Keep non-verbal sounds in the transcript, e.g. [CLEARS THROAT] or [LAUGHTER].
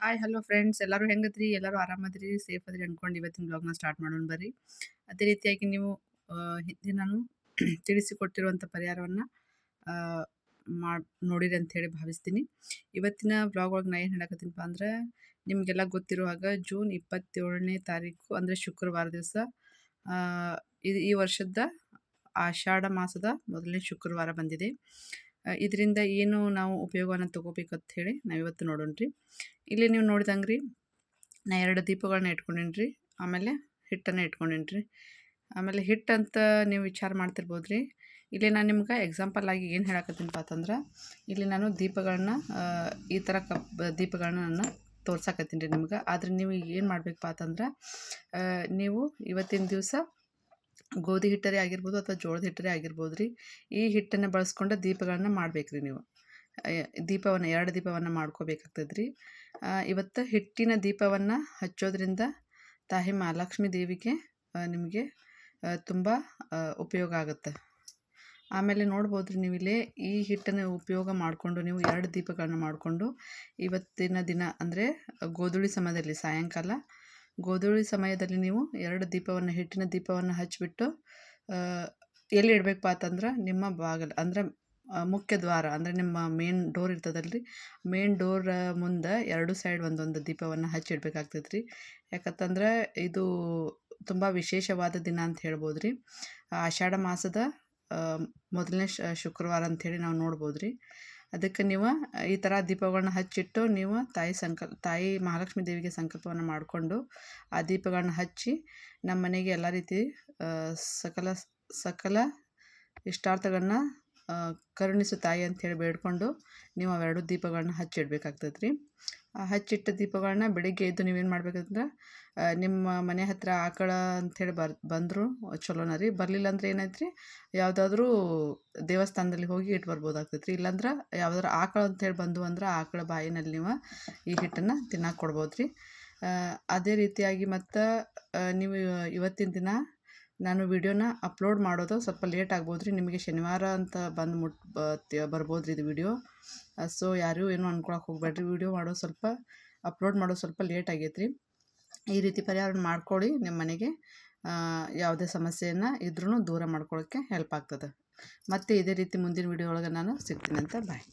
Hi hello friends ಎಲ್ಲರೂ ಹೆಂಗದ್ರಿ? ಎಲ್ಲರೂ ಆರಾಮದ್ರಿ? Safe ಅದ್ರಿ ಅಂದ್ಕೊಂಡು ಇವತ್ತಿನ ಬ್ಲಾಗ್ನ ಸ್ಟಾರ್ಟ್ ಮಾಡೋಣ ಬರ್ರಿ. ಅದೇ ರೀತಿಯಾಗಿ ನೀವು ಹಿಂದೆ ನಾನು [CLEARS THROAT] ತಿಳಿಸಿಕೊಟ್ಟಿರುವಂಥ ಪರಿಹಾರವನ್ನು ಮಾಡಿ, ನೋಡಿರಿ ಹೇಳಿ ಭಾವಿಸ್ತೀನಿ. ಇವತ್ತಿನ ಬ್ಲಾಗ್ ಒಳಗೆ ನಾ ಏನು ಹೇಳಕತ್ತೀನಪ್ಪ ಅಂದ್ರೆ, ನಿಮಗೆಲ್ಲ ಗೊತ್ತಿರುವಾಗ ಜೂನ್ ಇಪ್ಪತ್ತೇಳನೇ ತಾರೀಕು, ಅಂದರೆ ಶುಕ್ರವಾರ ದಿವಸ ಇದು ಈ ವರ್ಷದ ಆಷಾಢ ಮಾಸದ ಮೊದಲನೇ ಶುಕ್ರವಾರ ಬಂದಿದೆ. ಇದರಿಂದ ಏನು ನಾವು ಉಪಯೋಗವನ್ನು ತೊಗೋಬೇಕಂತ ಹೇಳಿ ನಾವಿವತ್ತು ನೋಡೋಣ ರೀ ಇಲ್ಲಿ ನೀವು ನೋಡಿದಂಗೆ ರೀ ನಾ ಎರಡು ದೀಪಗಳನ್ನ ಇಟ್ಕೊಂಡಿನ್ರಿ, ಆಮೇಲೆ ಹಿಟ್ಟನ್ನು ಇಟ್ಕೊಂಡಿನ್ರಿ. ಆಮೇಲೆ ಹಿಟ್ಟು ಅಂತ ನೀವು ವಿಚಾರ ಮಾಡ್ತಿರ್ಬೋದು ರೀ ಇಲ್ಲಿ ನಾನು ನಿಮ್ಗೆ ಎಕ್ಸಾಂಪಲ್ ಆಗಿ ಏನು ಹೇಳಕತ್ತೀನಪ್ಪ ಅಂತಂದ್ರೆ ಇಲ್ಲಿ ನಾನು ದೀಪಗಳನ್ನ ಈ ಥರ ಕಪ್ ದೀಪಗಳನ್ನ ನಾನು ತೋರ್ಸಕತ್ತೀನಿ ರೀ ನಿಮ್ಗೆ. ಆದ್ರೆ ನೀವು ಏನು ಮಾಡಬೇಕಪ್ಪ ಅಂತಂದ್ರೆ ನೀವು ಇವತ್ತಿನ ದಿವಸ ಗೋಧಿ ಹಿಟ್ಟರೇ ಆಗಿರ್ಬೋದು ಅಥವಾ ಜೋಳದ ಹಿಟ್ಟರೇ ಆಗಿರ್ಬೋದು ರೀ ಈ ಹಿಟ್ಟನ್ನು ಬಳಸ್ಕೊಂಡು ದೀಪಗಳನ್ನ ಮಾಡ್ಬೇಕು ರೀ ನೀವು. ದೀಪವನ್ನು, ಎರಡು ದೀಪವನ್ನು ಮಾಡ್ಕೋಬೇಕಾಗ್ತದೆ ರೀ ಇವತ್ತು ಹಿಟ್ಟಿನ ದೀಪವನ್ನು ಹಚ್ಚೋದ್ರಿಂದ ತಾಯಿ ಮಹಾಲಕ್ಷ್ಮೀ ದೇವಿಗೆ ನಿಮಗೆ ತುಂಬ ಉಪಯೋಗ ಆಗುತ್ತೆ. ಆಮೇಲೆ ನೋಡ್ಬೋದು ರೀ ನೀವಿಲ್ಲಿ ಈ ಹಿಟ್ಟನ್ನು ಉಪಯೋಗ ಮಾಡಿಕೊಂಡು, ನೀವು ಎರಡು ದೀಪಗಳನ್ನು ಮಾಡಿಕೊಂಡು ಇವತ್ತಿನ ದಿನ ಅಂದರೆ ಗೋಧೂಳಿ ಸಮಯದಲ್ಲಿ, ಸಾಯಂಕಾಲ ಗೋಧೂಳಿ ಸಮಯದಲ್ಲಿ ನೀವು ಎರಡು ದೀಪವನ್ನು, ಹಿಟ್ಟಿನ ದೀಪವನ್ನು ಹಚ್ಚಿಬಿಟ್ಟು ಎಲ್ಲಿ ಇಡಬೇಕಪ್ಪ ಅಂತಂದ್ರೆ ನಿಮ್ಮ ಬಾಗಿಲು, ಅಂದರೆ ಮುಖ್ಯ ದ್ವಾರ ಅಂದರೆ ನಿಮ್ಮ ಮೇನ್ ಡೋರ್ ಇರ್ತದಲ್ರಿ? ಮೇನ್ ಡೋರ್ ಮುಂದೆ ಎರಡು ಸೈಡ್ ಒಂದೊಂದು ದೀಪವನ್ನು ಹಚ್ಚಿಡ್ಬೇಕಾಗ್ತೈತೆ ರೀ ಯಾಕಂತಂದ್ರೆ ಇದು ತುಂಬ ವಿಶೇಷವಾದ ದಿನ ಅಂತ ಹೇಳ್ಬೋದು ರೀ ಆಷಾಢ ಮಾಸದ ಮೊದಲನೇ ಶುಕ್ರವಾರ ಅಂಥೇಳಿ ನಾವು ನೋಡ್ಬೋದು ರೀ ಅದಕ್ಕೆ ನೀವು ಈ ಥರ ದೀಪಗಳನ್ನ ಹಚ್ಚಿಟ್ಟು ನೀವು ತಾಯಿ ಸಂಕಲ್ಪ ತಾಯಿ ಮಹಾಲಕ್ಷ್ಮೀ ದೇವಿಗೆ ಸಂಕಲ್ಪವನ್ನು ಮಾಡಿಕೊಂಡು ಆ ದೀಪಗಳನ್ನ ಹಚ್ಚಿ ನಮ್ಮ ಮನೆಗೆ ಎಲ್ಲ ರೀತಿ ಸಕಲ ಸಕಲ ಇಷ್ಟಾರ್ಥಗಳನ್ನ ಕರುಣಿಸು ತಾಯಿ ಅಂಥೇಳಿ ಬೇಡ್ಕೊಂಡು ನೀವು ಅವೆರಡು ದೀಪಗಳನ್ನ ಹಚ್ಚಿಡ್ಬೇಕಾಗ್ತದೆ ರೀ ಹಚ್ಚಿಟ್ಟ ದೀಪಗಳನ್ನ ಬೆಳಿಗ್ಗೆ ಎದ್ದು ನೀವೇನು ಮಾಡ್ಬೇಕಂದ್ರೆ ನಿಮ್ಮ ಮನೆ ಹತ್ತಿರ ಆಕಳ ಅಂಥೇಳಿ ಬರ್, ಬಂದರು, ಚಲೋನ ರೀ. ಬರಲಿಲ್ಲ ಅಂದ್ರೆ ಏನಾಯ್ತು ರೀ ಯಾವುದಾದ್ರೂ ದೇವಸ್ಥಾನದಲ್ಲಿ ಹೋಗಿ ಇಟ್ಟು ಬರ್ಬೋದಾಗ್ತೈತೆ ರೀ ಇಲ್ಲಾಂದ್ರೆ ಯಾವ್ದಾರು ಆಕಳ ಅಂಥೇಳಿ ಬಂದು ಅಂದ್ರೆ ಆಕಳ ಬಾಯಿನಲ್ಲಿ ನೀವು ಈ ಹಿಟ್ಟನ್ನು ತಿನ್ನಕ್ಕೆ ಕೊಡ್ಬೋದು ರೀ ಅದೇ ರೀತಿಯಾಗಿ ಮತ್ತು ನೀವು ಇವತ್ತಿನ ದಿನ ನಾನು ವಿಡಿಯೋನ ಅಪ್ಲೋಡ್ ಮಾಡೋದು ಸ್ವಲ್ಪ ಲೇಟ್ ಆಗ್ಬೋದು ರೀ. ನಿಮಗೆ ಶನಿವಾರ ಅಂತ ಬಂದು ಮುಟ್ ಬರ್ಬೋದು ರೀ ಇದು ವಿಡಿಯೋ. ಸೊ ಯಾರೂ ಏನೂ ಅನ್ಕೊಳಕ್ಕೆ ಹೋಗ್ಬೇಡ್ರಿ. ವಿಡಿಯೋ ಮಾಡೋದು ಸ್ವಲ್ಪ, ಅಪ್ಲೋಡ್ ಮಾಡೋದು ಸ್ವಲ್ಪ ಲೇಟ್ ಆಗೈತೆ ರೀ ಈ ರೀತಿ ಪರಿಹಾರ ಮಾಡ್ಕೊಳ್ಳಿ ನಿಮ್ಮ ಮನೆಗೆ. ಯಾವುದೇ ಸಮಸ್ಯೆಯನ್ನು ಇದ್ರೂ ದೂರ ಮಾಡ್ಕೊಳ್ಳೋಕ್ಕೆ ಹೆಲ್ಪ್ ಆಗ್ತದೆ. ಮತ್ತು ಇದೇ ರೀತಿ ಮುಂದಿನ ವಿಡಿಯೋ ಒಳಗೆ ನಾನು ಸಿಗ್ತೀನಿ ಅಂತ ಬಾಯ್